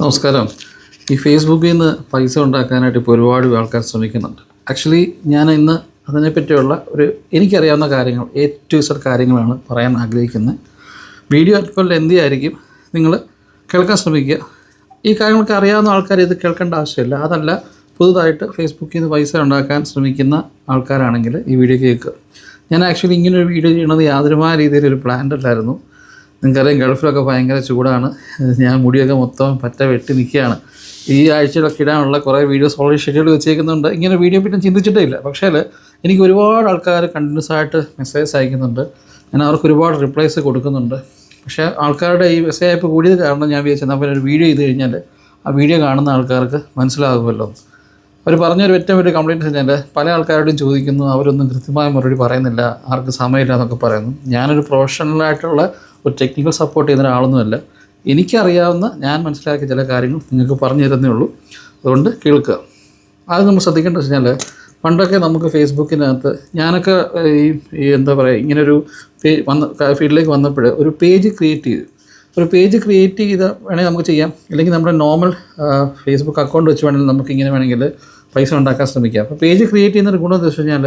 നമസ്കാരം. ഈ ഫേസ്ബുക്കിൽ നിന്ന് പൈസ ഉണ്ടാക്കാനായിട്ട് ഇപ്പോൾ ഒരുപാട് ആൾക്കാർ ശ്രമിക്കുന്നുണ്ട്. ആക്ച്വലി ഞാൻ ഇന്ന് അതിനെപ്പറ്റിയുള്ള ഒരു എനിക്കറിയാവുന്ന കാര്യങ്ങൾ എ ടു കാര്യങ്ങളാണ് പറയാൻ ആഗ്രഹിക്കുന്നത് വീഡിയോ അല്പം ലെന്തി ആയിരിക്കും? നിങ്ങൾ കേൾക്കാൻ ശ്രമിക്കുക. ഈ കാര്യങ്ങളൊക്കെ അറിയാവുന്ന ആൾക്കാർ ഇത് കേൾക്കേണ്ട ആവശ്യമില്ല. അതല്ല പുതുതായിട്ട് ഫേസ്ബുക്കിൽ നിന്ന് പൈസ ഉണ്ടാക്കാൻ ശ്രമിക്കുന്ന ആൾക്കാരാണെങ്കിൽ ഈ വീഡിയോ കേൾക്കുക. ഞാൻ ആക്ച്വലി ഇങ്ങനൊരു വീഡിയോ ചെയ്യണത് യാതൊരുമായ രീതിയിലൊരു പ്ലാൻ അല്ലായിരുന്നു. നിങ്ങൾക്കറിയാം ഗൾഫിലൊക്കെ ഭയങ്കര ചൂടാണ്. ഞാൻ മുടിയൊക്കെ മൊത്തം പറ്റ വെട്ടി നിൽക്കുകയാണ്. ഈ ആഴ്ചയിലൊക്കെ ഇടാനുള്ള കുറേ വീഡിയോസ് ഓൾറെഡി ഷെഡ്യൂൾ വെച്ചേക്കുന്നുണ്ട്. ഇങ്ങനെ വീഡിയോ പിന്നെ ചിന്തിച്ചിട്ടേ ഇല്ല. പക്ഷേ എനിക്ക് ഒരുപാട് ആൾക്കാർ കണ്ടിന്യൂസ് ആയിട്ട് മെസ്സേജ് അയക്കുന്നുണ്ട്. ഞാൻ അവർക്ക് ഒരുപാട് റിപ്ലൈസ് കൊടുക്കുന്നുണ്ട്. പക്ഷേ ആൾക്കാരുടെ ഈ മെസ്സേജ് അയപ്പ് കൂടിയത് കാരണം ഞാൻ വിചാരിച്ചത് അപ്പോൾ ഒരു വീഡിയോ ചെയ്ത് കഴിഞ്ഞാൽ ആ വീഡിയോ കാണുന്ന ആൾക്കാർക്ക് മനസ്സിലാകുമല്ലോ. അവർ പറഞ്ഞൊരു ഏറ്റവും വലിയ കംപ്ലയിന്റ് വെച്ചാൽ പല ആൾക്കാരോടും ചോദിക്കുന്നു. അവരൊന്നും കൃത്യമായ മറുപടി പറയുന്നില്ല. ആർക്ക് സമയമില്ല എന്നൊക്കെ പറയുന്നു. ഞാനൊരു പ്രൊഫഷണലായിട്ടുള്ള ഒരു ടെക്നിക്കൽ സപ്പോർട്ട് ചെയ്യുന്ന ഒരാളൊന്നുമല്ല. എനിക്കറിയാവുന്ന ഞാൻ മനസ്സിലാക്കിയ ചില കാര്യങ്ങൾ നിങ്ങൾക്ക് പറഞ്ഞു തരുന്നേ ഉള്ളൂ. അതുകൊണ്ട് കേൾക്കുക. ആദ്യം നമ്മൾ ശ്രദ്ധിക്കേണ്ടത് വെച്ചാൽ പണ്ടൊക്കെ നമുക്ക് ഫേസ്ബുക്കിനകത്ത് ഞാനൊക്കെ ഈ ഈ എന്താ പറയുക ഇങ്ങനൊരു പേ വന്ന ഫീൽഡിലേക്ക് വന്നപ്പോൾ ഒരു പേജ് ക്രിയേറ്റ് ചെയ്തു. ഒരു പേജ് ക്രിയേറ്റ് ചെയ്ത് വേണമെങ്കിൽ നമുക്ക് ചെയ്യാം. അല്ലെങ്കിൽ നമ്മുടെ നോർമൽ ഫേസ്ബുക്ക് അക്കൗണ്ട് വെച്ച് വേണമെങ്കിൽ നമുക്ക് ഇങ്ങനെ വേണമെങ്കിൽ പൈസ ഉണ്ടാക്കാൻ ശ്രമിക്കാം. അപ്പോൾ പേജ് ക്രിയേറ്റ് ചെയ്യുന്നൊരു ഗുണം എന്താ വെച്ച് കഴിഞ്ഞാൽ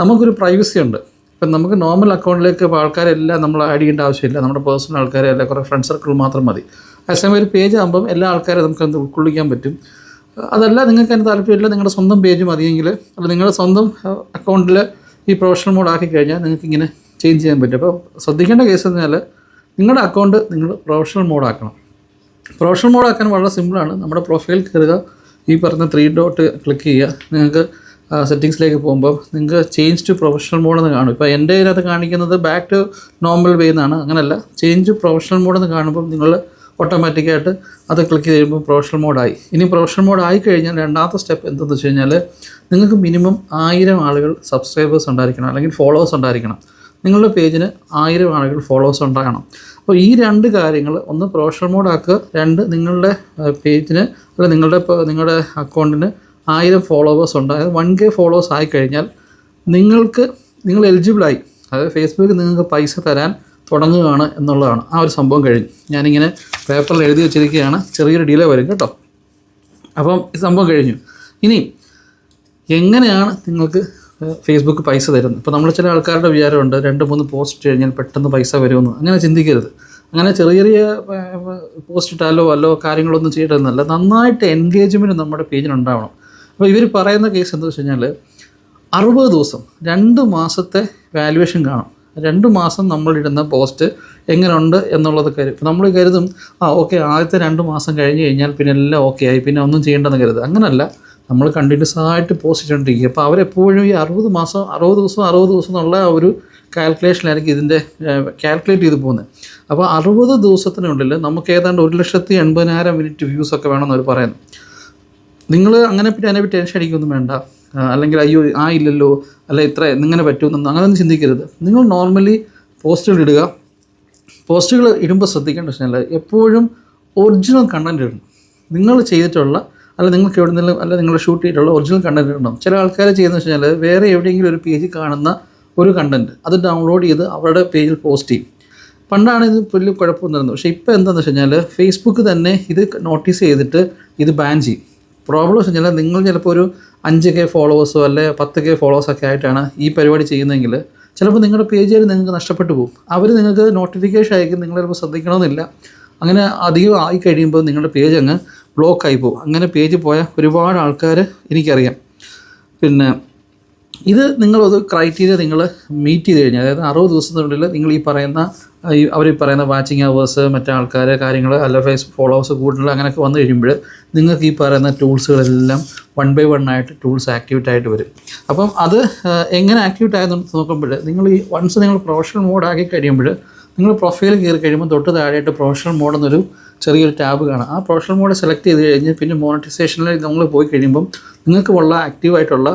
നമുക്കൊരു പ്രൈവസി ഉണ്ട്. ഇപ്പം നമുക്ക് നോർമൽ അക്കൗണ്ടിലേക്ക് ഇപ്പോൾ ആൾക്കാരെല്ലാം നമ്മൾ ആഡ് ചെയ്യേണ്ട ആവശ്യമില്ല. നമ്മുടെ പേഴ്സണൽ ആൾക്കാരെ അല്ല കുറേ ഫ്രണ്ട് സർക്കിൾ മാത്രം മതി. അതേസമയം ഒരു പേജ് ആകുമ്പം എല്ലാ ആൾക്കാരെ നമുക്ക് ഉൾക്കൊള്ളിക്കാൻ പറ്റും. അതല്ല നിങ്ങൾക്ക് അതിന് താല്പര്യമില്ല നിങ്ങളുടെ സ്വന്തം പേജ് മതിയെങ്കിൽ അല്ല നിങ്ങളുടെ സ്വന്തം അക്കൗണ്ടിൽ ഈ പ്രൊഫഷണൽ മോഡ് ആക്കി കഴിഞ്ഞാൽ നിങ്ങൾക്ക് ഇങ്ങനെ ചേഞ്ച് ചെയ്യാൻ പറ്റും. അപ്പോൾ ശ്രദ്ധിക്കേണ്ട കേസ് എന്ന് നിങ്ങളുടെ അക്കൗണ്ട് നിങ്ങൾ പ്രൊഫഷണൽ മോഡാക്കണം പ്രൊഫഷണൽ മോഡാക്കാൻ വളരെ സിമ്പിളാണ് നമ്മുടെ പ്രൊഫൈൽ കയറുക ഈ പറഞ്ഞ ത്രീ ഡോട്ട് ക്ലിക്ക് ചെയ്യുക. നിങ്ങൾക്ക് സെറ്റിങ്സിലേക്ക് പോകുമ്പോൾ നിങ്ങൾക്ക് ചേഞ്ച് ടു പ്രൊഫഷണൽ മോഡ് എന്ന് കാണും. ഇപ്പോൾ എന്റെ ഇതിനകത്ത് കാണിക്കുന്നത് ബാക്ക് ടു നോർമൽ വേ എന്നാണ്. അങ്ങനല്ല. ചേഞ്ച് ടു പ്രൊഫഷണൽ മോഡ് എന്ന് കാണുമ്പോൾ നിങ്ങൾ ഓട്ടോമാറ്റിക്കായിട്ട് അത് ക്ലിക്ക് ചെയ്യുമ്പോൾ പ്രൊഫഷണൽ മോഡായി ഇനി പ്രൊഫഷണൽ മോഡ് ആയി കഴിഞ്ഞാൽ രണ്ടാമത്തെ സ്റ്റെപ്പ് എന്തെന്ന് വെച്ച് കഴിഞ്ഞാൽ നിങ്ങൾക്ക് മിനിമം ആയിരം ആളുകൾ സബ്സ്ക്രൈബേഴ്സ് ഉണ്ടായിരിക്കണം അല്ലെങ്കിൽ ഫോളോവേഴ്സ് ഉണ്ടായിരിക്കണം. നിങ്ങളുടെ പേജിന് ആയിരം ആളുകൾ ഫോളോവേഴ്സ് ഉണ്ടാകണം. അപ്പോൾ ഈ രണ്ട് കാര്യങ്ങൾ ഒന്ന് പ്രൊഫഷണൽ മോഡ് ആക്കുക രണ്ട് നിങ്ങളുടെ പേജിന് അല്ലെങ്കിൽ നിങ്ങളുടെ നിങ്ങളുടെ അക്കൗണ്ടിന് ആയിരം ഫോളോവേഴ്സ് ഉണ്ട്. അതായത് വൺ കെ ഫോളോവേഴ്സ് ആയി കഴിഞ്ഞാൽ നിങ്ങൾക്ക് നിങ്ങൾ എലിജിബിളായി അതായത് ഫേസ്ബുക്ക് നിങ്ങൾക്ക് പൈസ തരാൻ തുടങ്ങുകയാണ് എന്നുള്ളതാണ് ആ ഒരു സംഭവം കഴിഞ്ഞു. ഞാനിങ്ങനെ പേപ്പറിൽ എഴുതി വെച്ചിരിക്കുകയാണ്. ചെറിയൊരു ഡിലേ വരും കേട്ടോ. അപ്പം ഈ സംഭവം കഴിഞ്ഞു. ഇനി എങ്ങനെയാണ് നിങ്ങൾക്ക് ഫേസ്ബുക്ക് പൈസ തരുന്നത്? ഇപ്പോൾ നമ്മൾ ചില ആൾക്കാരുടെ വിചാരമുണ്ട് രണ്ട് മൂന്ന് പോസ്റ്റ് കഴിഞ്ഞാൽ പെട്ടെന്ന് പൈസ വരുമെന്ന്. അങ്ങനെ ചിന്തിക്കരുത്. അങ്ങനെ ചെറിയ ചെറിയ പോസ്റ്റ് ഇട്ടാലോ അല്ലോ കാര്യങ്ങളൊന്നും ചെയ്യട്ടെന്നല്ല നന്നായിട്ട് എൻഗേജ്മെന്റ് നമ്മുടെ പേജിനുണ്ടാവണം അപ്പോൾ ഇവർ പറയുന്ന കേസ് എന്താ വെച്ച് കഴിഞ്ഞാൽ അറുപത് ദിവസം രണ്ട് മാസത്തെ വാല്യുവേഷൻ കാണും. രണ്ട് മാസം നമ്മളിടുന്ന പോസ്റ്റ് എങ്ങനെയുണ്ട് എന്നുള്ളത് കരുതും നമ്മൾ കരുതും ആ ഓക്കെ ആദ്യത്തെ രണ്ട് മാസം കഴിഞ്ഞ് കഴിഞ്ഞാൽ പിന്നെ എല്ലാം ഓക്കെ ആയി പിന്നെ ഒന്നും ചെയ്യേണ്ടെന്ന് കരുതും അങ്ങനല്ല നമ്മൾ കണ്ടിന്യൂസ് ആയിട്ട് പോസ്റ്റ് ചെയ്തുകൊണ്ടിരിക്കുക അപ്പോൾ അവരെപ്പോഴും ഈ അറുപത് മാസം അറുപത് ദിവസം അറുപത് ദിവസം എന്നുള്ള ഒരു കാൽക്കുലേഷനിലായിരിക്കും ഇതിന്റെ കാൽക്കുലേറ്റ് ചെയ്ത് പോകുന്നത് അപ്പോൾ അറുപത് ദിവസത്തിനുള്ളിൽ നമുക്ക് ഏതാണ്ട് ഒരു ലക്ഷത്തി എൺപതിനായിരം മിനിറ്റ് വ്യൂസ് ഒക്കെ വേണമെന്ന് അവർ പറയുന്നു. നിങ്ങൾ അങ്ങനെ പറ്റി അതിനെ പറ്റി ടെൻഷൻ അടിക്കൊന്നും വേണ്ട. അല്ലെങ്കിൽ അയ്യോ ആ ഇല്ലല്ലോ അല്ല ഇത്ര ഇങ്ങനെ പറ്റുമെന്നൊന്നും അങ്ങനെയൊന്നും ചിന്തിക്കരുത്. നിങ്ങൾ നോർമലി പോസ്റ്റുകൾ ഇടുക. പോസ്റ്റുകൾ ഇടുമ്പോൾ ശ്രദ്ധിക്കേണ്ട പ്രശ്നമല്ല എപ്പോഴും ഒറിജിനൽ കണ്ടന്റ് ഇടണം. നിങ്ങൾ ചെയ്തിട്ടുള്ള അല്ല നിങ്ങൾക്ക് എവിടെ നിന്നെങ്കിലും അല്ല നിങ്ങൾ ഷൂട്ട് ചെയ്തിട്ടുള്ള ഒറിജിനൽ കണ്ടന്റ് ഇടണം. ചില ആൾക്കാർ ചെയ്യുന്നത് വെച്ച് കഴിഞ്ഞാൽ വേറെ എവിടെയെങ്കിലും ഒരു പേജ് കാണുന്ന ഒരു കണ്ടന്റ് അത് ഡൗൺലോഡ് ചെയ്ത് അവരുടെ പേജിൽ പോസ്റ്റ് ചെയ്യും. പണ്ടാണ് ഇത് വലിയ കുഴപ്പമൊന്നുമിരുന്നു പക്ഷേ ഇപ്പോൾ എന്താണെന്ന് വെച്ച് കഴിഞ്ഞാൽ ഫേസ്ബുക്ക് തന്നെ ഇത് നോട്ടീസ് ചെയ്തിട്ട് ഇത് ബാൻ ചെയ്യും. പ്രോബ്ലം വെച്ച് കഴിഞ്ഞാൽ നിങ്ങൾ ചിലപ്പോൾ ഒരു അഞ്ച് കെ ഫോളോവേഴ്സോ അല്ലെ പത്ത് കെ ഫോളോവേഴ്സ് ഒക്കെ ആയിട്ടാണ് ഈ പരിപാടി ചെയ്യുന്നതെങ്കിൽ ചിലപ്പോൾ നിങ്ങളുടെ പേജുകൾ നിങ്ങൾക്ക് നഷ്ടപ്പെട്ടു പോകും. അവർ നിങ്ങൾക്ക് നോട്ടിഫിക്കേഷൻ അയക്കും നിങ്ങൾ ചിലപ്പോൾ ശ്രദ്ധിക്കണമെന്നില്ല. അങ്ങനെ അധികം ആയി കഴിയുമ്പോൾ നിങ്ങളുടെ പേജ് അങ്ങ് ബ്ലോക്ക് ആയി പോകും. അങ്ങനെ പേജ് പോയ ഒരുപാട് ആൾക്കാർ എനിക്കറിയാം. പിന്നെ ഇത് നിങ്ങളത് ക്രൈറ്റീരിയ നിങ്ങൾ മീറ്റ് ചെയ്ത് കഴിഞ്ഞാൽ അതായത് അറുപത് ദിവസത്തിനുള്ളിൽ നിങ്ങൾ ഈ പറയുന്ന ഈ അവർ പറയുന്ന വാച്ചിങ് അവേഴ്സ് മറ്റേ ആൾക്കാർ കാര്യങ്ങൾ അല്ല ഫേസ് ഫോളോവേഴ്സ് കൂടുതൽ അങ്ങനെയൊക്കെ വന്നു കഴിയുമ്പോൾ നിങ്ങൾക്ക് ഈ പറയുന്ന ടൂൾസുകളെല്ലാം വൺ ബൈ വൺ ആയിട്ട് ടൂൾസ് ആക്ടിവേറ്റ് ആയിട്ട് വരും. അപ്പം അത് എങ്ങനെ ആക്ടിവേറ്റ് ആയെന്ന് നോക്കുമ്പോൾ നിങ്ങൾ ഈ വൺസ് നിങ്ങൾ പ്രൊഫഷണൽ മോഡ് ആക്കി കഴിയുമ്പോൾ നിങ്ങൾ പ്രൊഫൈൽ കയറി കഴിയുമ്പോൾ തൊട്ട് താഴെയായിട്ട് പ്രൊഫഷണൽ മോഡ് എന്നൊരു ചെറിയൊരു ടാബ് കാണാം. ആ പ്രൊഫഷണൽ മോഡ് സെലക്ട് ചെയ്ത് കഴിഞ്ഞ് പിന്നെ മോണിറ്റൈസേഷനിൽ നമ്മൾ പോയി കഴിയുമ്പം നിങ്ങൾക്ക് ഉള്ള ആക്റ്റീവായിട്ടുള്ള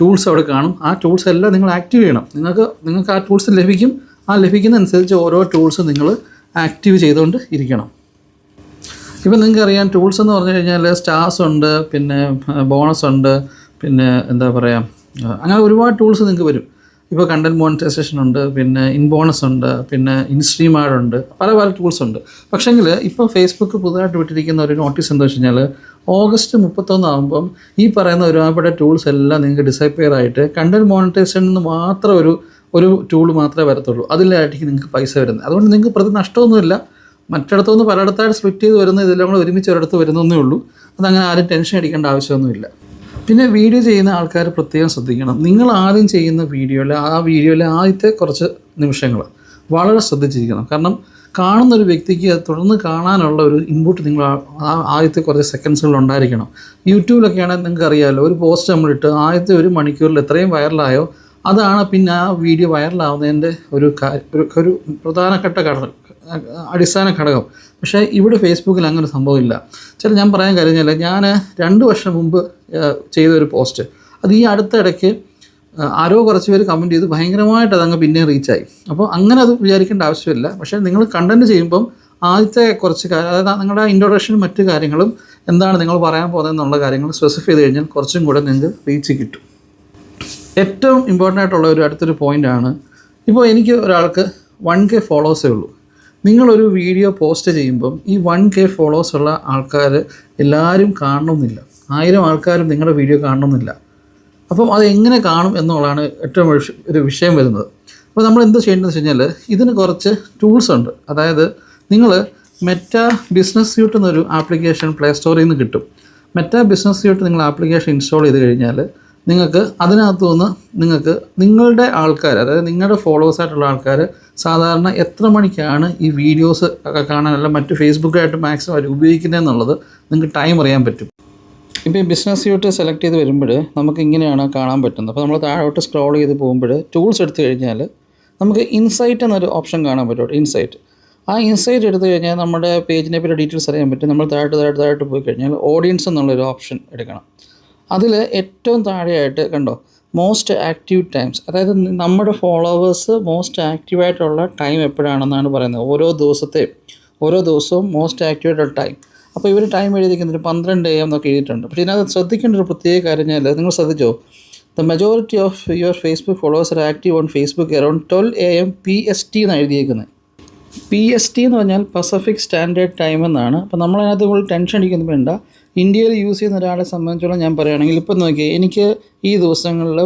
ടൂൾസ് അവിടെ കാണും. ആ ടൂൾസ് എല്ലാം നിങ്ങൾ ആക്റ്റീവ് ചെയ്യണം. നിങ്ങൾക്ക് നിങ്ങൾക്ക് ആ ടൂൾസ് ലഭിക്കും. ആ ലഭിക്കുന്ന അനുസരിച്ച് ഓരോ ടൂൾസും നിങ്ങൾ ആക്റ്റീവ് ചെയ്തുകൊണ്ട് ഇരിക്കണം. ഇപ്പം നിങ്ങൾക്കറിയാം ടൂൾസ് എന്ന് പറഞ്ഞു കഴിഞ്ഞാൽ സ്റ്റാർസ് ഉണ്ട് പിന്നെ ബോണസ് ഉണ്ട് പിന്നെ എന്താ പറയുക അങ്ങനെ ഒരുപാട് ടൂൾസ് നിങ്ങൾക്ക് വരും. ഇപ്പോൾ കണ്ടന്റ് മോണിറ്റൈസേഷൻ ഉണ്ട് പിന്നെ ഇൻബോണസ് ഉണ്ട് പിന്നെ ഇൻസ്ട്രീമാഡ് ഉണ്ട് പല പല ടൂൾസ് ഉണ്ട്. പക്ഷേങ്കിൽ ഇപ്പോൾ ഫേസ്ബുക്ക് പുതുതായിട്ട് വിട്ടിരിക്കുന്ന ഒരു നോട്ടീസ് എന്താ വെച്ച് കഴിഞ്ഞാൽ ഓഗസ്റ്റ് മുപ്പത്തൊന്ന് ആകുമ്പം ഈ പറയുന്ന ഒരുപാട് ടൂൾസ് എല്ലാം നിങ്ങൾക്ക് ഡിസൈപ്പയർ ആയിട്ട് കണ്ടന്റ് മോണിറ്റൈസേഷനിൽ നിന്ന് മാത്രം ഒരു ഒരു ടൂൾ മാത്രമേ വരത്തുള്ളൂ. അതിലായിരിക്കും നിങ്ങൾക്ക് പൈസ വരുന്നത്. അതുകൊണ്ട് നിങ്ങൾക്ക് പ്രതി നഷ്ടമൊന്നുമില്ല. മറ്റിടത്തുനിന്ന് പലയിടത്തായിട്ട് സ്പ്ലിറ്റ് ചെയ്ത് വരുന്ന ഇതെല്ലാം കൂടെ ഒരുമിച്ച് ഒരിടത്ത് വരുന്നേ ഉള്ളൂ. അതങ്ങനെ ആരും ടെൻഷൻ അടിക്കേണ്ട ആവശ്യമൊന്നുമില്ല. പിന്നെ വീഡിയോ ചെയ്യുന്ന ആൾക്കാർ പ്രത്യേകം ശ്രദ്ധിക്കണം. നിങ്ങൾ ആദ്യം ചെയ്യുന്ന വീഡിയോയിൽ ആ വീഡിയോയിലെ ആദ്യത്തെ കുറച്ച് നിമിഷങ്ങൾ വളരെ ശ്രദ്ധിച്ചിരിക്കണം. കാരണം കാണുന്ന ഒരു വ്യക്തിക്ക് തുടർന്ന് കാണാനുള്ള ഒരു ഇൻപുട്ട് നിങ്ങൾ ആദ്യത്തെ കുറച്ച് സെക്കൻഡ്സുകൾ ഉണ്ടായിരിക്കണം. യൂട്യൂബിലൊക്കെ ആണെങ്കിൽ നിങ്ങൾക്ക് അറിയാമല്ലോ ഒരു പോസ്റ്റ് നമ്മളിട്ട് ആദ്യത്തെ ഒരു മണിക്കൂറിൽ എത്രയും വൈറലായോ അതാണ് പിന്നെ ആ വീഡിയോ വൈറലാവുന്നതിന്റെ ഒരു ഒരു പ്രധാനപ്പെട്ട ഘടകം അടിസ്ഥാന ഘടകം. പക്ഷേ ഇവിടെ ഫേസ്ബുക്കിൽ അങ്ങനെ സംഭവമില്ല. ചില ഞാൻ പറയാൻ കഴിഞ്ഞാൽ ഞാൻ രണ്ട് വർഷം മുമ്പ് ചെയ്ത ഒരു പോസ്റ്റ് അത് ഈ അടുത്തിടയ്ക്ക് ആരോ കുറച്ച് പേര് കമന്റ് ചെയ്ത്. ഭയങ്കരമായിട്ട് അതങ്ങ് പിന്നെ റീച്ചായി അപ്പോൾ അങ്ങനെ അത് വിചാരിക്കേണ്ട ആവശ്യമില്ല. പക്ഷേ നിങ്ങൾ കണ്ടന്റ് ചെയ്യുമ്പം ആദ്യത്തെ കുറച്ച് കാര്യം അതായത് നിങ്ങളുടെ ഇൻട്രൊഡക്ഷനും മറ്റു കാര്യങ്ങളും എന്താണ് നിങ്ങൾ പറയാൻ പോകുന്നതെന്നുള്ള കാര്യങ്ങൾ സ്പെസിഫൈ ചെയ്ത് കഴിഞ്ഞാൽ കുറച്ചും കൂടെ നിങ്ങൾക്ക് റീച്ച് കിട്ടും. ഏറ്റവും ഇമ്പോർട്ടന്റ് ആയിട്ടുള്ള ഒരു അടുത്തൊരു പോയിന്റാണ് ഇപ്പോൾ എനിക്ക് ഒരാൾക്ക് വൺ കെ ഫോളോവേഴ്സേ ഉള്ളൂ. നിങ്ങളൊരു വീഡിയോ പോസ്റ്റ് ചെയ്യുമ്പം ഈ വൺ കെ ഫോളോവേഴ്സ് ഉള്ള ആൾക്കാർ എല്ലാവരും കാണണമെന്നില്ല ആയിരം ആൾക്കാരും നിങ്ങളുടെ വീഡിയോ കാണണമെന്നില്ല അപ്പം അത് എങ്ങനെ കാണും എന്നുള്ളതാണ് ഏറ്റവും ഒരു വിഷയം വരുന്നത്. അപ്പോൾ നമ്മൾ എന്ത് ചെയ്യേണ്ടതെന്ന് വെച്ച് കഴിഞ്ഞാൽ ഇതിന് കുറച്ച് ടൂൾസ് ഉണ്ട്. അതായത് നിങ്ങൾ മെറ്റ ബിസിനസ് സ്യൂട്ട് എന്നൊരു ആപ്ലിക്കേഷൻ പ്ലേ സ്റ്റോറിൽ നിന്ന് കിട്ടും. മെറ്റ ബിസിനസ് സ്യൂട്ട് നിങ്ങൾ ആപ്ലിക്കേഷൻ ഇൻസ്റ്റാൾ ചെയ്ത് കഴിഞ്ഞാൽ നിങ്ങൾക്ക് അതിനകത്തു നിന്ന് നിങ്ങൾക്ക് നിങ്ങളുടെ ആൾക്കാർ അതായത് നിങ്ങളുടെ ഫോളോവേഴ്സ് ആയിട്ടുള്ള ആൾക്കാർ സാധാരണ എത്ര മണിക്കാണ് ഈ വീഡിയോസ് ഒക്കെ കാണാനല്ല മറ്റ് ഫേസ്ബുക്കായിട്ട് മാക്സിമം അവർ ഉപയോഗിക്കുന്നതെന്നുള്ളത് നിങ്ങൾക്ക് ടൈം അറിയാൻ പറ്റും. ഇപ്പോൾ ഈ ബിസിനസ് യൂട്ട് സെലക്ട് ചെയ്ത് വരുമ്പോൾ നമുക്ക് ഇങ്ങനെയാണ് കാണാൻ പറ്റുന്നത്. അപ്പോൾ നമ്മൾ താഴോട്ട് സ്ക്രോൾ ചെയ്ത് പോകുമ്പോൾ ടൂൾസ് എടുത്തു കഴിഞ്ഞാൽ നമുക്ക് ഇൻസൈറ്റ് എന്നൊരു ഓപ്ഷൻ കാണാൻ പറ്റും. ഇൻസൈറ്റ് ആ ഇൻസൈറ്റ് എടുത്തു കഴിഞ്ഞാൽ നമ്മുടെ പേജിനെ പറ്റി ഡീറ്റെയിൽസ് അറിയാൻ പറ്റും. നമ്മൾ താഴോട്ട് താഴോട്ട് താഴോട്ട് പോയി കഴിഞ്ഞാൽ ഓഡിയൻസ് എന്നുള്ളൊരു ഓപ്ഷൻ എടുക്കണം. അതിൽ ഏറ്റവും താഴെയായിട്ട് കണ്ടോ മോസ്റ്റ് ആക്റ്റീവ് ടൈംസ് അതായത് നമ്മുടെ ഫോളോവേഴ്സ് മോസ്റ്റ് ആക്റ്റീവായിട്ടുള്ള ടൈം എപ്പോഴാണെന്നാണ് പറയുന്നത്. ഓരോ ദിവസത്തെയും ഓരോ ദിവസവും മോസ്റ്റ് ആക്റ്റീവായിട്ടുള്ള ടൈം അപ്പോൾ ഇവർ ടൈം എഴുതിയിരിക്കുന്നത് പന്ത്രണ്ട് എ എം എന്നൊക്കെ എഴുതിയിട്ടുണ്ട്. പക്ഷേ ഇതിനകത്ത് ശ്രദ്ധിക്കേണ്ട ഒരു പ്രത്യേക കാര്യം നിങ്ങൾ ശ്രദ്ധിച്ചോ? The majority of your Facebook followers are active on Facebook around twelve A M P S T എന്നാണ് എഴുതിയേക്കുന്നത് പി എസ് ടി എന്ന് പറഞ്ഞാൽ പസഫിക് സ്റ്റാൻഡേർഡ് ടൈം എന്നാണ്. അപ്പോൾ നമ്മളതിനകത്ത് കൂടുതൽ ടെൻഷൻ അടിക്കുന്നു വേണ്ട ഇന്ത്യയിൽ യൂസ് ചെയ്യുന്ന ഒരാളെ സംബന്ധിച്ചോളം ഞാൻ പറയുകയാണെങ്കിൽ ഇപ്പം നോക്കിയേ എനിക്ക് ഈ ദിവസങ്ങളിൽ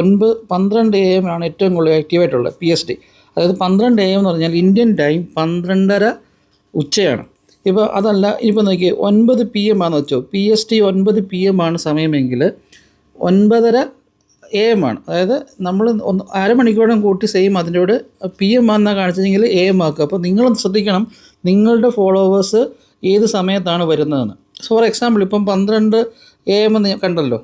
ഒൻപത് പന്ത്രണ്ട് എ എം ആണ് ഏറ്റവും കൂടുതൽ ആക്റ്റീവായിട്ടുള്ളത് പി എസ് ടി അതായത് പന്ത്രണ്ട് എ എം എന്ന് പറഞ്ഞാൽ ഇന്ത്യൻ ടൈം പന്ത്രണ്ടര ഉച്ചയാണ്. ഇപ്പോൾ അതല്ല ഇപ്പോൾ നോക്കി ഒൻപത് പി എം ആണെന്ന് വെച്ചോ. പി എസ് ടി ഒൻപത് പി എം ആണ് സമയമെങ്കിൽ ഒൻപതര എ എം ആണ്. അതായത് നമ്മൾ ഒന്ന് അരമണിക്കൂറും കൂട്ടി സെയിം അതിന്റെ കൂടെ പി എം ആണെന്നാണ് കാണിച്ചതെങ്കിൽ എ എം ആക്കുക. അപ്പോൾ നിങ്ങൾ ശ്രദ്ധിക്കണം നിങ്ങളുടെ ഫോളോവേഴ്സ് ഏത് സമയത്താണ് വരുന്നതെന്ന്. ഫോർ എക്സാമ്പിൾ ഇപ്പം പന്ത്രണ്ട് എ എം എന്ന് കണ്ടല്ലോ.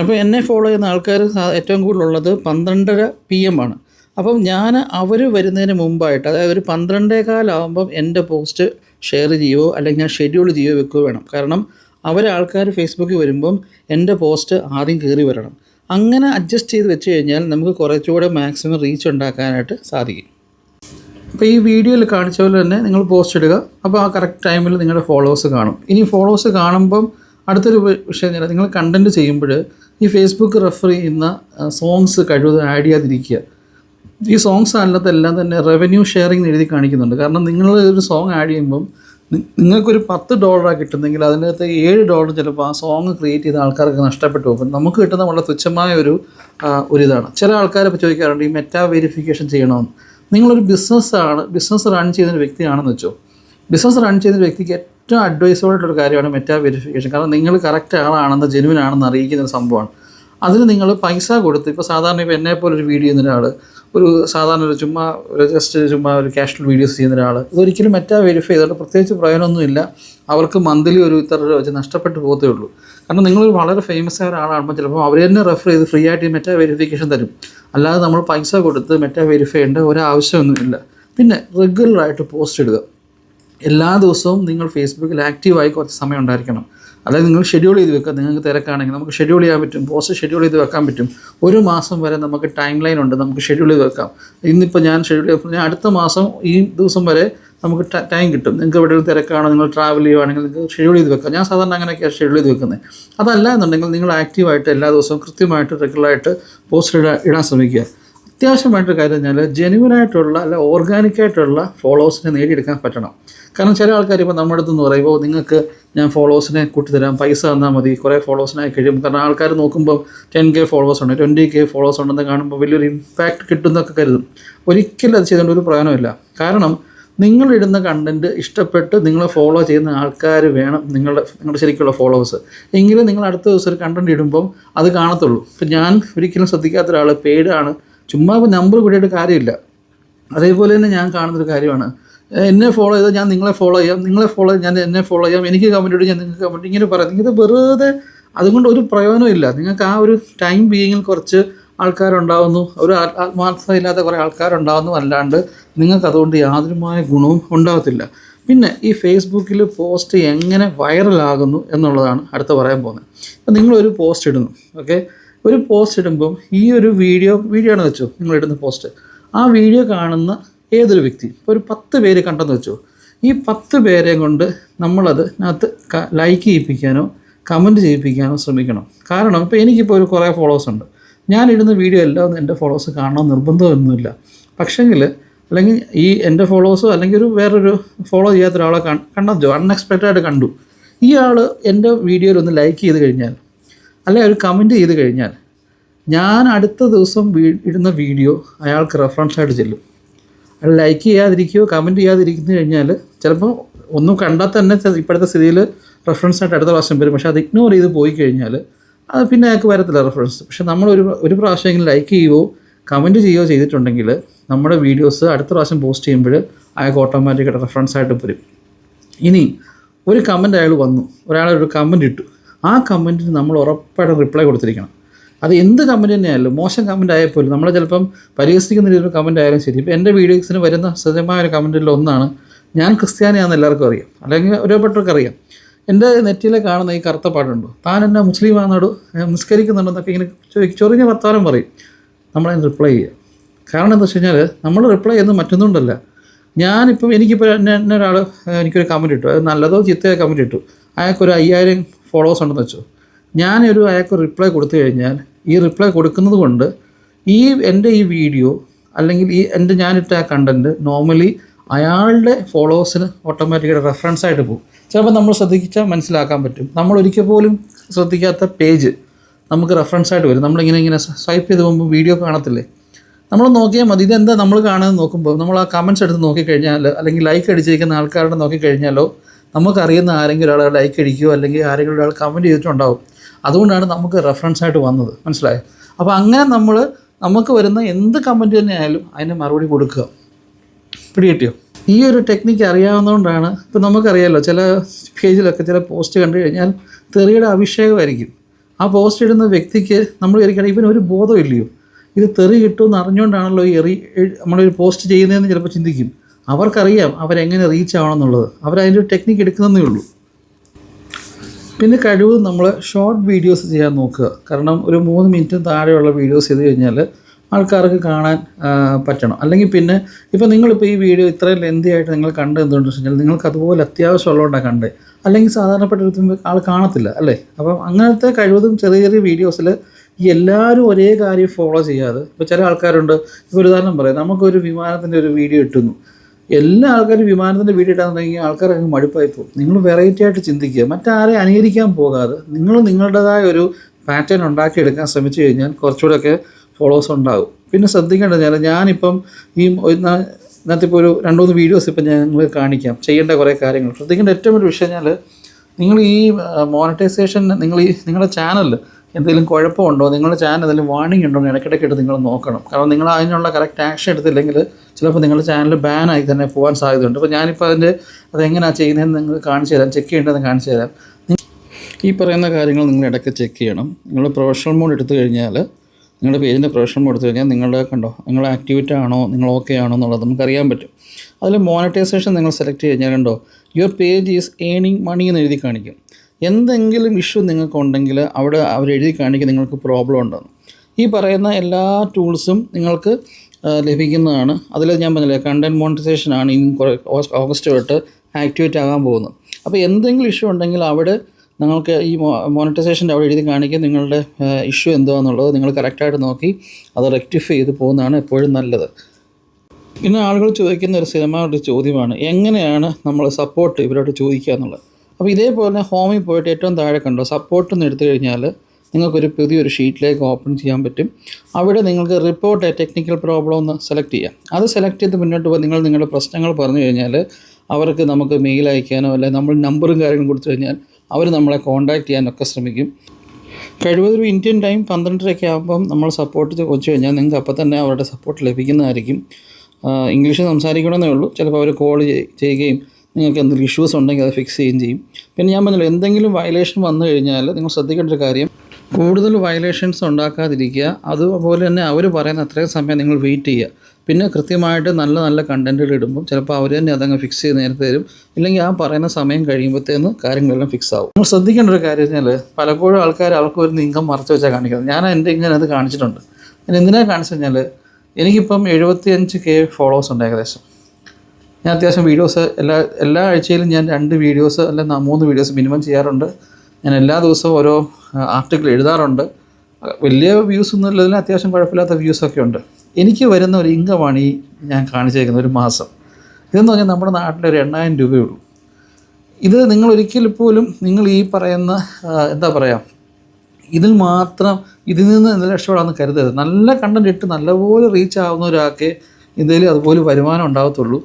അപ്പോൾ എന്നെ ഫോളോ ചെയ്യുന്ന ആൾക്കാർ ഏറ്റവും കൂടുതലുള്ളത് പന്ത്രണ്ടര പി എം ആണ്. അപ്പം ഞാൻ അവർ വരുന്നതിന് മുമ്പായിട്ട് അതായത് ഒരു പന്ത്രണ്ടേകാലാവുമ്പം എന്റെ പോസ്റ്റ് ഷെയർ ചെയ്യുകയോ അല്ലെങ്കിൽ ഞാൻ ഷെഡ്യൂൾ ചെയ്യുകയോ വെക്കുകയോ വേണം. കാരണം അവരെ ആൾക്കാർ ഫേസ്ബുക്കിൽ വരുമ്പം എന്റെ പോസ്റ്റ് ആദ്യം കയറി വരണം. അങ്ങനെ അഡ്ജസ്റ്റ് ചെയ്ത് വെച്ച് കഴിഞ്ഞാൽ നമുക്ക് കുറച്ചുകൂടെ മാക്സിമം റീച്ച് ഉണ്ടാക്കാനായിട്ട് സാധിക്കും. അപ്പോൾ ഈ വീഡിയോയിൽ കാണിച്ച പോലെ തന്നെ നിങ്ങൾ പോസ്റ്റ് ഇടുക. അപ്പോൾ ആ കറക്റ്റ് ടൈമിൽ നിങ്ങളുടെ ഫോളോവേഴ്സ് കാണും. ഇനി ഫോളോവേഴ്സ് കാണുമ്പം അടുത്തൊരു വിഷയം നിങ്ങൾ കണ്ടന്റ് ചെയ്യുമ്പോൾ ഈ ഫേസ്ബുക്ക് റെഫർ ചെയ്യുന്ന സോങ്സ് കഴിവതും ആഡ് ചെയ്യാതിരിക്കുക. ഈ സോങ്സ് അല്ലാതെല്ലാം തന്നെ റവന്യൂ ഷെയറിംഗ് എഴുതി കാണിക്കുന്നുണ്ട്. കാരണം നിങ്ങൾ ഒരു സോങ് ആഡ് ചെയ്യുമ്പം നിങ്ങൾക്കൊരു പത്ത് ഡോളറാണ് കിട്ടുന്നെങ്കിൽ അതിനകത്ത് ഏഴ് ഡോളർ ചിലപ്പോൾ ആ സോങ് ക്രിയേറ്റ് ചെയ്ത ആൾക്കാർക്ക് നഷ്ടപ്പെട്ടു പോകും. നമുക്ക് കിട്ടുന്ന വളരെ തുച്ഛമായ ഒരു ഒരു ഇതാണ് ചില ഇപ്പോൾ ചോദിക്കാറുണ്ട് ഈ മെറ്റാ വെരിഫിക്കേഷൻ ചെയ്യണമെന്ന് നിങ്ങളൊരു ബിസിനസ്സാണ് ബിസിനസ് റൺ ചെയ്യുന്ന വ്യക്തിയാണെന്ന് വെച്ചോ. ബിസിനസ് റൺ ചെയ്യുന്ന വ്യക്തിക്ക് ഏറ്റവും അഡ്വൈസബിൾ ആയിട്ടൊരു കാര്യമാണ് മെറ്റാ വെരിഫിക്കേഷൻ കാരണം നിങ്ങൾ കറക്റ്റ് ആളാണെന്ന് ജെനുവിൻ ആണെന്ന് അറിയിക്കുന്ന ഒരു സംഭവമാണ്. അതിന് നിങ്ങൾ പൈസ കൊടുത്ത് ഇപ്പോൾ സാധാരണ ഇപ്പോൾ എന്നെ പോലെ ഒരു വീഡിയോ ചെയ്യുന്ന ഒരാൾ ഒരു സാധാരണ ഒരു ചുമ്മാ ഒരു ജസ്റ്റ് ചുമ്മാ ഒരു ക്യാഷ്വൽ വീഡിയോസ് ചെയ്യുന്ന ഒരാൾ ഇതൊരിക്കലും മെറ്റാ വെരിഫൈ ചെയ്തുകൊണ്ട് പ്രത്യേകിച്ച് പ്രയോജനമൊന്നുമില്ല. അവർക്ക് മന്ത്ലി ഒരു ഇത്ര രൂപ വെച്ച് നഷ്ടപ്പെട്ടു പോകത്തേ ഉള്ളൂ. കാരണം നിങ്ങൾ വളരെ ഫേമസ് ആയ ഒരാളാകുമ്പോൾ ചിലപ്പോൾ അവർ തന്നെ റെഫർ ചെയ്ത് ഫ്രീ ആയിട്ട് മെറ്റാ വെരിഫിക്കേഷൻ തരും. അല്ലാതെ നമ്മൾ പൈസ കൊടുത്ത് മെറ്റാ വെരിഫൈ ചെയ്യേണ്ട ഒരാവശ്യമൊന്നുമില്ല. പിന്നെ റെഗുലറായിട്ട് പോസ്റ്റ് ഇടുക. എല്ലാ ദിവസവും നിങ്ങൾ ഫേസ്ബുക്കിൽ ആക്റ്റീവായി കുറച്ച് സമയം ഉണ്ടായിരിക്കണം. അതായത് നിങ്ങൾ ഷെഡ്യൂൾ ചെയ്ത് വെക്കുക. നിങ്ങൾക്ക് തിരക്കാണെങ്കിൽ നമുക്ക് ഷെഡ്യൂൾ ചെയ്യാൻ പറ്റും. പോസ്റ്റ് ഷെഡ്യൂൾ ചെയ്ത് വെക്കാൻ പറ്റും. ഒരു മാസം വരെ നമുക്ക് ടൈം ലൈൻ ഉണ്ട്. നമുക്ക് ഷെഡ്യൂൾ ചെയ്ത് വെക്കാം. ഇന്നിപ്പോൾ ഞാൻ ഷെഡ്യൂൾ ചെയ്ത് ഞാൻ അടുത്ത മാസം ഈ ദിവസം വരെ നമുക്ക് ടൈം കിട്ടും. നിങ്ങൾക്ക് എവിടെയെങ്കിലും തിരക്കാണോ നിങ്ങൾ ട്രാവൽ ചെയ്യുവാണെങ്കിൽ നിങ്ങൾക്ക് ഷെഡ്യൂൾ ചെയ്ത് വെക്കാം. ഞാൻ സാധാരണ അങ്ങനെയൊക്കെയാണ് ഷെഡ്യൂൾ ചെയ്ത് വെക്കുന്നത്. അതല്ല എന്നുണ്ടെങ്കിൽ നിങ്ങൾ ആക്റ്റീവായിട്ട് എല്ലാ ദിവസവും കൃത്യമായിട്ട് റെഗുലറായിട്ട് പോസ്റ്റ് ഇടാൻ ഇടാൻ ശ്രമിക്കുക. അത്യാവശ്യമായിട്ടൊരു കാര്യം പറഞ്ഞാൽ ജെനുവനായിട്ടുള്ള അല്ല ഓർഗാനിക്കായിട്ടുള്ള ഫോളോവേഴ്സിനെ നേടിയെടുക്കാൻ പറ്റണം. കാരണം ചില ആൾക്കാർ ഇപ്പോൾ നമ്മുടെ അടുത്ത് പറയുമ്പോൾ നിങ്ങൾക്ക് ഞാൻ ഫോളോവേഴ്സിനെ കൂട്ടിത്തരാം പൈസ തന്നാൽ മതി. കുറേ ഫോളോവേഴ്സിനായി കഴിയും. കാരണം ആൾക്കാർ നോക്കുമ്പോൾ ടെൻ കെ ഫോളോവേഴ്സ് ഉണ്ട് ട്വന്റി കെ ഫോളോവേഴ്സ് ഉണ്ടെന്ന് കാണുമ്പോൾ വലിയൊരു ഇമ്പാക്റ്റ് കിട്ടുമെന്നൊക്കെ കരുതും. ഒരിക്കലും അത് ചെയ്തുകൊണ്ട് ഒരു പ്രയോജനമില്ല കാരണം നിങ്ങളിടുന്ന കണ്ടന്റ് ഇഷ്ടപ്പെട്ട് നിങ്ങളെ ഫോളോ ചെയ്യുന്ന ആൾക്കാർ വേണം നിങ്ങളുടെ നിങ്ങളുടെ ശരിക്കുള്ള ഫോളോവേഴ്സ് എങ്കിലും നിങ്ങൾ അടുത്ത ദിവസം ഒരു കണ്ടന്റ് ഇടുമ്പം അത് കാണത്തുള്ളൂ. ഇപ്പം ഞാൻ ഒരിക്കലും ശ്രദ്ധിക്കാത്ത ഒരാൾ പെയ്ഡാണ് ചുമ്മാ നമ്പർ കൂടിയിട്ട് കാര്യമില്ല. അതേപോലെ തന്നെ ഞാൻ കാണുന്നൊരു കാര്യമാണ്. എന്നെ ഫോളോ ചെയ്താൽ ഞാൻ നിങ്ങളെ ഫോളോ ചെയ്യാം നിങ്ങളെ ഫോളോ ഞാൻ എന്നെ ഫോളോ ചെയ്യാം എനിക്ക് കമന്റ് ഇടും ഞാൻ നിങ്ങൾക്ക് കമന്റ് ഇങ്ങനെ പറയാം. നിങ്ങൾക്ക് വെറുതെ അതുകൊണ്ട് ഒരു പ്രയോജനമില്ല നിങ്ങൾക്ക് ആ ഒരു ടൈം ബീയിങ്ങിൽ കുറച്ച് ആൾക്കാരുണ്ടാവുന്നു. ഒരു ആത്മാർത്ഥത ആത്മാർത്ഥതയില്ലാത്ത കുറേ ആൾക്കാരുണ്ടാവുന്നു അല്ലാണ്ട് നിങ്ങൾക്ക് അതുകൊണ്ട് യാതൊരുമായ ഗുണവും ഉണ്ടാകത്തില്ല പിന്നെ ഈ ഫേസ്ബുക്കിൽ പോസ്റ്റ് എങ്ങനെ വൈറലാകുന്നു എന്നുള്ളതാണ് അടുത്ത് പറയാൻ പോകുന്നത്. അപ്പം നിങ്ങളൊരു പോസ്റ്റ് ഇടുന്നു. ഓക്കെ ഒരു പോസ്റ്റ് ഇടുമ്പം ഈ ഒരു വീഡിയോ വീഡിയോ ആണ് വെച്ചോ നിങ്ങൾ ഇടുന്ന പോസ്റ്റ് ആ വീഡിയോ കാണുന്ന ഏതൊരു വ്യക്തി? ഒരു പത്ത് പേര് കണ്ടെന്ന് വെച്ചോ. ഈ പത്ത് പേരെ കൊണ്ട് നമ്മളത് അതിനകത്ത് ലൈക്ക് ചെയ്യിപ്പിക്കാനോ കമന്റ് ചെയ്യിപ്പിക്കാനോ ശ്രമിക്കണം. കാരണം ഇപ്പോൾ എനിക്കിപ്പോൾ ഒരു കുറേ ഫോളോവേഴ്സ് ഉണ്ട്. ഞാൻ ഇടുന്ന വീഡിയോ എല്ലാം എന്റെ ഫോളോവേഴ്സ് കാണണം നിർബന്ധമൊന്നുമില്ല. പക്ഷേങ്കിൽ അല്ലെങ്കിൽ ഈ എന്റെ ഫോളോവേഴ്സോ അല്ലെങ്കിൽ ഒരു വേറൊരു ഫോളോ ചെയ്യാത്ത ഒരാളെ കണ്ടോ അൺഎക്സ്പെക്റ്റഡ് ആയിട്ട് കണ്ടു. ആൾ എന്റെ വീഡിയോയിൽ ഒന്ന് ലൈക്ക് ചെയ്ത് കഴിഞ്ഞാൽ അല്ലെ ഒരു കമന്റ് ചെയ്ത് കഴിഞ്ഞാൽ ഞാൻ അടുത്ത ദിവസം വീ ഇടുന്ന വീഡിയോ അയാൾക്ക് റെഫറൻസ് ആയിട്ട് ചെല്ലും. അയാൾ ലൈക്ക് ചെയ്യാതിരിക്കുകയോ കമന്റ് ചെയ്യാതിരിക്കുന്നു കഴിഞ്ഞാൽ ചിലപ്പോൾ ഒന്നും കണ്ടാൽ തന്നെ ഇപ്പോഴത്തെ സ്ഥിതിയിൽ റെഫറൻസ് ആയിട്ട് അടുത്ത പ്രാവശ്യം വരും. പക്ഷേ അത് ഇഗ്നോർ ചെയ്ത് പോയി കഴിഞ്ഞാൽ അത് പിന്നെ അയാൾക്ക് വരത്തില്ല റെഫറൻസ് പക്ഷേ നമ്മൾ ഒരു ഒരു പ്രാവശ്യമെങ്കിലും ലൈക്ക് ചെയ്യുകയോ കമന്റ് ചെയ്യുകയോ ചെയ്തിട്ടുണ്ടെങ്കിൽ നമ്മുടെ വീഡിയോസ് അടുത്ത പ്രാവശ്യം പോസ്റ്റ് ചെയ്യുമ്പോൾ അയാൾക്ക് ഓട്ടോമാറ്റിക്കായിട്ട് റെഫറൻസ് ആയിട്ട് വരും. ഇനി ഒരു കമന്റ് അയാൾ വന്നു. ഒരാളൊരു ഒരു കമന്റ് ഇട്ടു. ആ കമന്റിന് നമ്മൾ ഉറപ്പായിട്ടും റിപ്ലൈ കൊടുത്തിരിക്കണം. അത് എന്ത് കമന്റ് തന്നെയായാലും മോശം കമന്റ് ആയാൽ പോലും നമ്മൾ ചിലപ്പം പരിഹസിക്കുന്ന രീതിയിൽ കമന്റ് ആയാലും ശരി. ഇപ്പോൾ എന്റെ വീഡിയോസിന് വരുന്ന സ്ഥിരമായ ഒരു കമന്റിൽ ഒന്നാണ് ഞാൻ ക്രിസ്ത്യാനിയാണെന്ന് എല്ലാവർക്കും അറിയാം. അല്ലെങ്കിൽ ഒരുപെട്ടവർക്ക് അറിയാം. എന്റെ നെറ്റിലെ കാണുന്ന ഈ കറുത്ത പാടുണ്ടോ? താൻ എന്നെ മുസ്ലിം നിസ്കരിക്കുന്നുണ്ടെന്നൊക്കെ നിസ്കരിക്കുന്നുണ്ടോ ഇങ്ങനെ ചൊറിഞ്ഞ വർത്താനം പറയും. നമ്മളതിന് റിപ്ലൈ ചെയ്യുക കാരണം എന്താ വെച്ച് കഴിഞ്ഞാൽ നമ്മൾ റിപ്ലൈ ചെയ്യുന്നത് മറ്റൊന്നുകൊണ്ടല്ല. ഞാനിപ്പം എനിക്കിപ്പോൾ എന്നെ എന്നെ ഒരാൾ എനിക്കൊരു കമന്റ് ഇട്ടു. അത് നല്ലതോ ചീത്തയോ കമന്റ് ഇട്ടു. അയാൾക്കൊരു അയ്യായിരം ഫോളോവേഴ്സ് ഉണ്ടെന്ന് വെച്ചു. ഞാനൊരു അയാൾക്ക് റിപ്ലൈ കൊടുത്തു കഴിഞ്ഞാൽ ഈ റിപ്ലൈ കൊടുക്കുന്നത് കൊണ്ട് ഈ എന്റെ ഈ വീഡിയോ അല്ലെങ്കിൽ ഈ എന്റെ ഞാനിട്ട ആ കണ്ടന്റ് നോർമലി അയാളുടെ ഫോളോവേഴ്സിന് ഓട്ടോമാറ്റിക്കായിട്ട് റെഫറൻസ് ആയിട്ട് പോകും. ചിലപ്പോൾ നമ്മൾ ശ്രദ്ധിച്ചാൽ മനസ്സിലാക്കാൻ പറ്റും. നമ്മൾ ഒരിക്കൽ പോലും ശ്രദ്ധിക്കാത്ത പേജ് നമുക്ക് റെഫറൻസ് ആയിട്ട് വരും. നമ്മളിങ്ങനെ ഇങ്ങനെ സ്വൈപ്പ് ചെയ്ത് പോകുമ്പോൾ വീഡിയോ കാണത്തില്ലേ? നമ്മൾ നോക്കിയാൽ മതി. ഇതെന്താ നമ്മൾ കാണുന്നത് നോക്കുമ്പോൾ നമ്മൾ ആ കമൻസ് എടുത്ത് നോക്കിക്കഴിഞ്ഞാൽ അല്ലെങ്കിൽ ലൈക്ക് അടിച്ചിരിക്കുന്ന ആൾക്കാരുടെ നോക്കിക്കഴിഞ്ഞാലോ നമുക്കറിയുന്ന ആരെങ്കിലും ഒരാൾ ലൈക്ക് അടിക്കുകയോ അല്ലെങ്കിൽ ആരെങ്കിലും ഒരാൾ കമന്റ് ചെയ്തിട്ടുണ്ടാവും. അതുകൊണ്ടാണ് നമുക്ക് റെഫറൻസ് ആയിട്ട് വന്നത്. മനസ്സിലായോ? അപ്പോൾ അങ്ങനെ നമ്മൾ നമുക്ക് വരുന്ന എന്ത് കമന്റ് തന്നെ ആയാലും അതിന് മറുപടി കൊടുക്കുക. പിടി കിട്ടിയോ ഈ ഒരു ടെക്നിക്ക് അറിയാവുന്നതുകൊണ്ടാണ് ഇപ്പം നമുക്കറിയാമല്ലോ ചില പേജിലൊക്കെ ചില പോസ്റ്റ് കണ്ടു കഴിഞ്ഞാൽ തെറിയുടെ അഭിഷേകമായിരിക്കും. ആ പോസ്റ്റ് ഇടുന്ന വ്യക്തിക്ക് നമ്മൾ വിചാരിക്കണം ഇവന് ഒരു ബോധമില്ലയോ? ഇത് തെറി കിട്ടുമെന്ന് അറിഞ്ഞുകൊണ്ടാണല്ലോ എറി നമ്മളൊരു പോസ്റ്റ് ചെയ്യുന്നതെന്ന് ചിലപ്പോൾ ചിന്തിക്കും. അവർക്കറിയാം അവരെങ്ങനെ റീച്ച് ആവണം എന്നുള്ളത് അവരതിന്റെ ഒരു ടെക്നിക്ക് എടുക്കുന്നതേ ഉള്ളൂ. പിന്നെ കഴിവതും നമ്മൾ ഷോർട്ട് വീഡിയോസ് ചെയ്യാൻ നോക്കുക. കാരണം ഒരു മൂന്ന് മിനിറ്റ് താഴെയുള്ള വീഡിയോസ് ചെയ്ത് കഴിഞ്ഞാൽ ആൾക്കാർക്ക് കാണാൻ പറ്റണം. അല്ലെങ്കിൽ പിന്നെ ഇപ്പോൾ നിങ്ങളിപ്പോൾ ഈ വീഡിയോ ഇത്രയും ലെന്തി ആയിട്ട് നിങ്ങൾ കണ്ട് എന്തുകൊണ്ടെന്ന് വെച്ച് കഴിഞ്ഞാൽ നിങ്ങൾക്ക് അതുപോലെ അത്യാവശ്യമുള്ളതുകൊണ്ടാണ് കണ്ടത്. അല്ലെങ്കിൽ സാധാരണപ്പെട്ട ഒരു ആൾ കാണത്തില്ല അല്ലേ? അപ്പം അങ്ങനത്തെ കഴിവതും ചെറിയ ചെറിയ വീഡിയോസിൽ എല്ലാവരും ഒരേ കാര്യം ഫോളോ ചെയ്യാതെ ഇപ്പോൾ ചില ആൾക്കാരുണ്ട്. ഇപ്പോൾ ഒരു ഉദാഹരണം പറയാം. നമുക്കൊരു വിമാനത്തിന്റെ ഒരു വീഡിയോ ഇട്ടുന്നു എല്ലാ ആൾക്കാരും വിമാനത്തിന്റെ വീഡിയോ ആൾക്കാർ അങ്ങ് മടുപ്പായി പോകും. നിങ്ങൾ വെറൈറ്റി ആയിട്ട് ചിന്തിക്കുക. മറ്റാരെ അനുകരിക്കാൻ പോകാതെ നിങ്ങൾ നിങ്ങളുടേതായ ഒരു പാറ്റേൺ ഉണ്ടാക്കിയെടുക്കാൻ ശ്രമിച്ചു കഴിഞ്ഞാൽ കുറച്ചുകൂടെയൊക്കെ ഫോളോവേഴ്സ് ഉണ്ടാകും പിന്നെ ശ്രദ്ധിക്കേണ്ടത് ഞാൻ ഞാനിപ്പം ഈ ഇന്നത്തെ ഇപ്പോൾ ഒരു രണ്ട് മൂന്ന് വീഡിയോസ് ഇപ്പം ഞാൻ നിങ്ങൾക്ക് കാണിക്കാം. ചെയ്യേണ്ട കുറേ കാര്യങ്ങൾ. ശ്രദ്ധിക്കേണ്ട ഏറ്റവും വലിയ വിഷയം ഞാൻ നിങ്ങൾ ഈ മോണിറ്റൈസേഷൻ നിങ്ങൾ ഈ നിങ്ങളുടെ ചാനലിൽ എന്തെങ്കിലും കുഴപ്പമുണ്ടോ? നിങ്ങളുടെ ചാനൽ എന്തെങ്കിലും വാർണിംഗ് ഉണ്ടോ? എന്ന് ഇടയ്ക്കിടയ്ക്ക് എടുത്ത് നിങ്ങൾ നോക്കണം. കാരണം നിങ്ങൾ അതിനുള്ള കറക്റ്റ് ആക്ഷൻ എടുത്തില്ലെങ്കിൽ ചിലപ്പോൾ നിങ്ങളുടെ ചാനൽ ബാനായി തന്നെ പോകാൻ സാധ്യതയുണ്ട്. അപ്പോൾ ഞാനിപ്പോൾ അതിന്റെ അതെങ്ങനെയാണ് ചെയ്യുന്നതെന്ന് നിങ്ങൾ കാണിച്ചു തരാം. ചെക്ക് ചെയ്യേണ്ടതെന്ന് കാണിച്ചു തരാം. ഈ പറയുന്ന കാര്യങ്ങൾ നിങ്ങൾ ഇടയ്ക്ക് ചെക്ക് ചെയ്യണം. നിങ്ങൾ പ്രൊഫഷണൽ മോഡ് എടുത്തു കഴിഞ്ഞാൽ നിങ്ങളുടെ പേജിന്റെ പ്രൊഫഷണൽ മോഡ് എടുത്തു കഴിഞ്ഞാൽ നിങ്ങളുടെ കണ്ടോ നിങ്ങൾ ആക്ടിവേറ്റ് ആണോ നിങ്ങൾ ഓക്കെ ആണോ എന്നുള്ളത് നമുക്ക് അറിയാൻ പറ്റും. അതിൽ മോണിറ്റൈസേഷൻ നിങ്ങൾ സെലക്ട് കഴിഞ്ഞാൽ കണ്ടോ your page is earning money എന്ന് എഴുതി കാണിക്കും. എന്തെങ്കിലും ഇഷ്യൂ നിങ്ങൾക്കുണ്ടെങ്കിൽ അവിടെ അവർ എഴുതി കാണിക്കും നിങ്ങൾക്ക് പ്രോബ്ലം ഉണ്ടെന്ന്. ഈ പറയുന്ന എല്ലാ ടൂൾസും നിങ്ങൾക്ക് ലഭിക്കുന്നതാണ്. അതിൽ ഞാൻ പറഞ്ഞില്ലേ കണ്ടന്റ് മോണിറ്റൈസേഷൻ ആണ് ഇനി ഓഗസ്റ്റ് തൊട്ട് ആക്ടിവേറ്റ് ആകാൻ പോകുന്നത്. അപ്പോൾ എന്തെങ്കിലും ഇഷ്യൂ ഉണ്ടെങ്കിൽ അവിടെ നിങ്ങൾക്ക് ഈ മോണിറ്റൈസേഷന്റെ അവിടെ എഴുതി കാണിക്കുക നിങ്ങളുടെ ഇഷ്യൂ എന്താണെന്നുള്ളത് നിങ്ങൾ കറക്റ്റായിട്ട് നോക്കി അത് റെക്ടിഫൈ ചെയ്ത് പോകുന്നതാണ് എപ്പോഴും നല്ലത്. പിന്നെ ആളുകൾ ചോദിക്കുന്ന ഒരു സ്ഥിരമായൊരു ചോദ്യമാണ് എങ്ങനെയാണ് നമ്മൾ സപ്പോർട്ട് ഇവരോട് ചോദിക്കുക എന്നുള്ളത്? അപ്പോൾ ഇതേപോലെ ഹോമിൽ പോയിട്ട് ഏറ്റവും താഴെ കണ്ടോ സപ്പോർട്ട് എന്ന് എടുത്തു കഴിഞ്ഞാൽ നിങ്ങൾക്കൊരു പുതിയൊരു ഷീറ്റിലേക്ക് ഓപ്പൺ ചെയ്യാൻ പറ്റും. അവിടെ നിങ്ങൾക്ക് റിപ്പോർട്ട് ടെക്നിക്കൽ പ്രോബ്ലം ഒന്ന് സെലക്ട് ചെയ്യാം. അത് സെലക്ട് ചെയ്ത് മുന്നോട്ട് പോയി നിങ്ങൾ നിങ്ങളുടെ പ്രശ്നങ്ങൾ പറഞ്ഞു കഴിഞ്ഞാൽ അവർക്ക് നമുക്ക് മെയിൽ അയക്കാനോ അല്ലെങ്കിൽ നമ്മൾ നമ്പറും കാര്യങ്ങളും കൊടുത്തു കഴിഞ്ഞാൽ അവർ നമ്മളെ കോൺടാക്റ്റ് ചെയ്യാനൊക്കെ ശ്രമിക്കും. കഴിവതൊരു ഇന്ത്യൻ ടൈം പന്ത്രണ്ടരയൊക്കെ ആകുമ്പം നമ്മൾ സപ്പോർട്ട് വെച്ച് കഴിഞ്ഞാൽ നിങ്ങൾക്ക് അപ്പോൾ തന്നെ അവരുടെ സപ്പോർട്ട് ലഭിക്കുന്നതായിരിക്കും. ഇംഗ്ലീഷ് സംസാരിക്കണമെന്നേ ഉള്ളൂ. ചിലപ്പോൾ അവർ കോൾ ചെയ്യുകയും നിങ്ങൾക്ക് എന്തെങ്കിലും ഇഷ്യൂസ് ഉണ്ടെങ്കിൽ അത് ഫിക്സ് ചെയ്യുകയും ചെയ്യും. പിന്നെ ഞാൻ പറഞ്ഞല്ലോ എന്തെങ്കിലും വയലേഷൻ വന്നു കഴിഞ്ഞാൽ നിങ്ങൾ ശ്രദ്ധിക്കേണ്ട ഒരു കാര്യം കൂടുതൽ വയലേഷൻസ് ഉണ്ടാക്കാതിരിക്കുക. അതുപോലെ തന്നെ അവർ പറയുന്ന അത്രയും സമയം നിങ്ങൾ വെയിറ്റ് ചെയ്യുക. പിന്നെ കൃത്യമായിട്ട് നല്ല നല്ല കണ്ടന്റുകൾ ഇടുമ്പോൾ ചിലപ്പോൾ അവർ തന്നെ അതങ്ങ് ഫിക്സ് ചെയ്ത് നേരത്തെ തരും. ഇല്ലെങ്കിൽ ആ പറയുന്ന സമയം കഴിയുമ്പോഴത്തേന്ന് കാര്യങ്ങളെല്ലാം ഫിക്സ് ആവും. നിങ്ങൾ ശ്രദ്ധിക്കേണ്ട ഒരു കാര്യം വെച്ചാൽ പലപ്പോഴും ആൾക്കാർ അവർക്ക് ഒരു ഇൻകം മറച്ചു വെച്ചാൽ കാണിക്കുന്നത്. ഞാൻ എന്റെ ഇങ്ങനെ അത് കാണിച്ചിട്ടുണ്ട്. ഞാൻ എന്തിനാണ് കാണിച്ചു കഴിഞ്ഞാൽ എനിക്കിപ്പം എഴുപത്തി അഞ്ച് കെ ഫോളോവേഴ്സ് ഉണ്ട് ഏകദേശം. ഞാൻ അത്യാവശ്യം വീഡിയോസ് എല്ലാ എല്ലാ ആഴ്ചയിലും ഞാൻ രണ്ട് വീഡിയോസ് അല്ല മൂന്ന് വീഡിയോസ് മിനിമം ചെയ്യാറുണ്ട്. ഞാൻ എല്ലാ ദിവസവും ഓരോ ആർട്ടിക്കിൾ എഴുതാറുണ്ട്. വലിയ വ്യൂസ് ഒന്നും ഇല്ലതിന് അത്യാവശ്യം കുഴപ്പമില്ലാത്ത വ്യൂസൊക്കെ ഉണ്ട്. എനിക്ക് വരുന്ന ഒരു ഇൻകമാണ് ഈ ഞാൻ കാണിച്ചേക്കുന്നത് ഒരു മാസം. ഇതെന്ന് പറഞ്ഞാൽ നമ്മുടെ നാട്ടിൽ ഒരു എണ്ണായിരം രൂപയുള്ളൂ ഇത് നിങ്ങൾ ഒരിക്കൽ പോലും നിങ്ങൾ ഈ പറയുന്ന എന്താ പറയുക ഇതിൽ മാത്രം ഇതിൽ നിന്ന് രക്ഷപ്പെടാമെന്ന് കരുതരുത്. നല്ല കണ്ടന്റ് ഇട്ട് നല്ലപോലെ റീച്ച് ആവുന്ന ഒരാൾക്ക് ഇതിൽ അതുപോലെ വരുമാനം ഉണ്ടാകത്തുള്ളൂ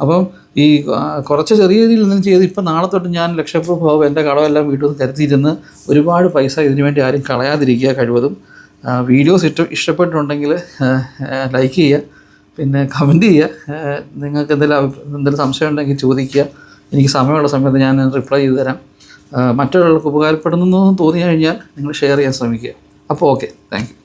അപ്പം ഈ കുറച്ച് ചെറിയ രീതിയിൽ നിന്ന് ചെയ്ത് ഇപ്പം നാളെ തൊട്ട് ഞാൻ ലക്ഷപ്രൂഫ് ആവും എന്റെ കടമെല്ലാം വീട്ടിൽ നിന്ന് കരുതിയിരുന്ന് ഒരുപാട് പൈസ ഇതിനു വേണ്ടി ആരും കളയാതിരിക്കുക കഴിവതും. വീഡിയോസ് ഇഷ്ട ഇഷ്ടപ്പെട്ടിട്ടുണ്ടെങ്കിൽ ലൈക്ക് ചെയ്യുക. പിന്നെ കമന്റ് ചെയ്യുക. നിങ്ങൾക്ക് എന്തെങ്കിലും എന്തെങ്കിലും സംശയം ഉണ്ടെങ്കിൽ ചോദിക്കുക. എനിക്ക് സമയമുള്ള സമയത്ത് ഞാൻ റിപ്ലൈ ചെയ്തു തരാം. മറ്റൊരാൾക്ക് ഉപകാരപ്പെടുന്നു എന്ന് തോന്നി കഴിഞ്ഞാൽ നിങ്ങൾ ഷെയർ ചെയ്യാൻ ശ്രമിക്കുക. അപ്പോൾ ഓക്കെ താങ്ക്